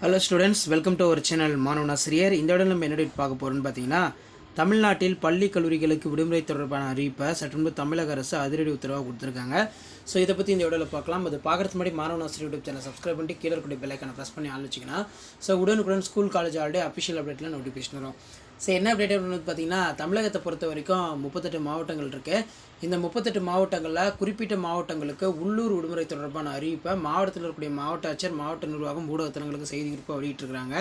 Hello students welcome to our channel மாணவன் ஆசிரியர் இந்த இடம் நம்ம என்ன date பார்க்க போகிறோம்னு பார்த்தீங்கன்னா தமிழ்நாட்டில் பள்ளி கல்லூரிகளுக்கு விடுமுறை தொடர்பான அறிவிப்பை சற்றுமுன்பு தமிழக அரசு அதிரடி உத்தரவாக கொடுத்துருக்காங்க. ஸோ இதை பற்றி இந்த வீடியோவில் பார்க்கலாம். அது பார்க்குறதுக்கு மாதிரி மாணவன் ஆசிரியர் யூடியூப் சேனல் சப்ஸ்கிரைப் பண்ணிட்டு கீழே இருக்கக்கூடிய பெல்லைக்கான ப்ரெஸ் பண்ணி ஆரம்பிச்சிங்கன்னா ஸோ உடனுக்குடன் ஸ்கூல் காலேஜ் ஆல்ரெடி அஃபிஷியல் அப்டேட்டில் நோட்டிஃபிகேஷன் வரும். ஸோ என்ன அப்டேட் அப்படின்னு பார்த்தீங்கன்னா தமிழகத்தை பொறுத்த வரைக்கும் முப்பத்தெட்டு மாவட்டங்கள் இருக்குது இந்த முப்பத்தெட்டு மாவட்டங்களில் குறிப்பிட்ட மாவட்டங்களுக்கு உள்ளூர் விடுமுறை தொடர்பான அறிவிப்பை மாவட்டத்தில் இருக்கக்கூடிய மாவட்ட ஆட்சியர் மாவட்ட நிர்வாகம் ஊடகத்தினங்களுக்கு செய்தி குறிப்பாக வெளியிட்டிருக்கிறாங்க.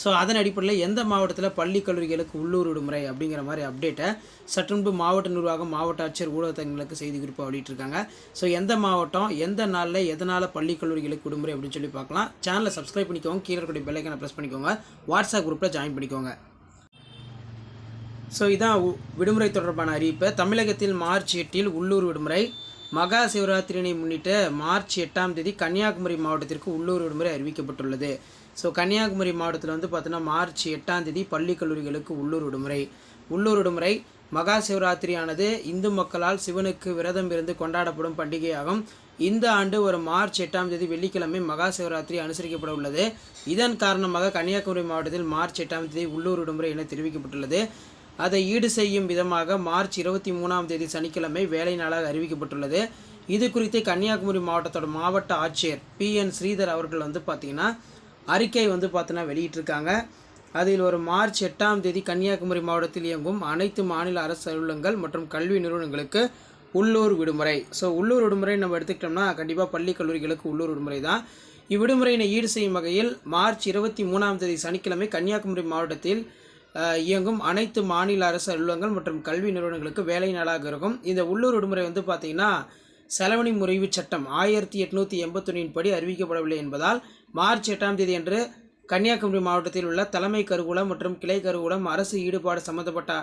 ஸோ அதன் அடிப்படையில் எந்த மாவட்டத்தில் பள்ளி கல்லூரிகளுக்கு உள்ளூர் விடுமுறை அப்படிங்கிற மாதிரி அப்டேட்டை சற்றுமுன்பு மாவட்ட நிர்வாகம் மாவட்ட ஆட்சியர் ஊடகத்தங்களுக்கு செய்தி குறிப்பாக வெளியிட்டிருக்காங்க. ஸோ எந்த மாவட்டம் எந்த நாளில் எதனால் பள்ளி கல்லூரிகளுக்கு விடுமுறை அப்படின்னு சொல்லி பார்க்கலாம். சேனலை சப்ஸ்கிரைப் பண்ணிக்கோங்க. கீழே இருக்கக்கூடிய பெல்லைக்கான ப்ரெஸ் பண்ணிக்கோங்க. வாட்ஸ்அப் குரூப்பில் ஜாயின் பண்ணிக்கோங்க. ஸோ இதான் உ- விடுமுறை தொடர்பான அறிவிப்பு. தமிழகத்தில் மார்ச் எட்டில் உள்ளூர் விடுமுறை. மகா சிவராத்திரியினை முன்னிட்டு மார்ச் எட்டாம் தேதி கன்னியாகுமரி மாவட்டத்திற்கு உள்ளூர் விடுமுறை அறிவிக்கப்பட்டுள்ளது. ஸோ கன்னியாகுமரி மாவட்டத்தில் வந்து பார்த்தோன்னா மார்ச் எட்டாம் தேதி பள்ளி கல்லூரிகளுக்கு உள்ளூர் விடுமுறை. உள்ளூர் விடுமுறை. மகா சிவராத்திரியானது இந்து மக்களால் சிவனுக்கு விரதம் இருந்து கொண்டாடப்படும் பண்டிகையாகும். இந்த ஆண்டு ஒரு மார்ச் எட்டாம் தேதி வெள்ளிக்கிழமை மகா சிவராத்திரி அனுசரிக்கப்பட உள்ளது. இதன் காரணமாக கன்னியாகுமரி மாவட்டத்தில் மார்ச் எட்டாம் தேதி உள்ளூர் விடுமுறை என தெரிவிக்கப்பட்டுள்ளது. அதை ஈடு செய்யும் விதமாக மார்ச் இருபத்தி மூணாம் தேதி சனிக்கிழமை வேலை நாளாக அறிவிக்கப்பட்டுள்ளது. இது குறித்து கன்னியாகுமரி மாவட்டத்தோட மாவட்ட ஆட்சியர் பி. என். ஸ்ரீதர் அவர்கள் வந்து பார்த்திங்கன்னா அறிக்கை வந்து பார்த்தீங்கன்னா வெளியிட்டிருக்காங்க. அதில் ஒரு மார்ச் எட்டாம் தேதி கன்னியாகுமரி மாவட்டத்தில் இயங்கும் அனைத்து மாநில அரசு அலுவலகங்கள் மற்றும் கல்வி நிறுவனங்களுக்கு உள்ளூர் விடுமுறை. ஸோ உள்ளூர் விடுமுறை நம்ம எடுத்துக்கிட்டோம்னா கண்டிப்பாக பள்ளி கல்லூரிகளுக்கு உள்ளூர் விடுமுறை தான். இவ்விடுமுறையினை ஈடு செய்யும் வகையில் மார்ச் இருபத்தி மூணாம் தேதி சனிக்கிழமை கன்னியாகுமரி மாவட்டத்தில் இயங்கும் அனைத்து மாநில அரசு அலுவலகங்கள் மற்றும் கல்வி நிறுவனங்களுக்கு வேலை நாளாக இருக்கும். இந்த உள்ளூர் விடுமுறை வந்து பார்த்திங்கன்னா செலவணி முறைவு சட்டம் ஆயிரத்தி எட்நூற்றி எண்பத்தொன்னின் படி அறிவிக்கப்படவில்லை என்பதால் மார்ச் எட்டாம் தேதி அன்று கன்னியாகுமரி மாவட்டத்தில் உள்ள தலைமை கருகூலம் மற்றும் கிளை கருகூலம் அரசு ஈடுபாடு சம்பந்தப்பட்ட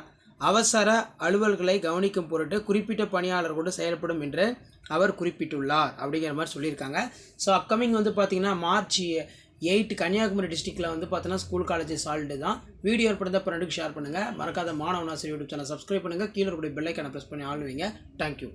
அவசர அலுவல்களை கவனிக்கும் பொருட்டு குறிப்பிட்ட பணியாளர்களோடு செயல்படும் என்று அவர் குறிப்பிட்டுள்ளார் அப்படிங்கிற மாதிரி சொல்லியிருக்காங்க. ஸோ அப்கமிங் வந்து பார்த்திங்கன்னா மார்ச் எயிட் கன்னியாகுமரி டிஸ்ட்ரிக்டில் வந்து பார்த்தீங்கன்னா ஸ்கூல் காலேஜ் சால்ட்டு தான். வீடியோ ஏற்படுத்த ஃப்ரெண்டுக்கு ஷேர் பண்ணுங்கள் மறக்காத மாணவன் ஆசிரியர் யூடியூப் சேனல் சப்ஸ்கிரைப் பண்ணுங்கள் கீழே இருக்கக்கூடிய பெல்லைக்கான ப்ரெஸ் பண்ணி ஆளுவீங்க தேங்க்யூ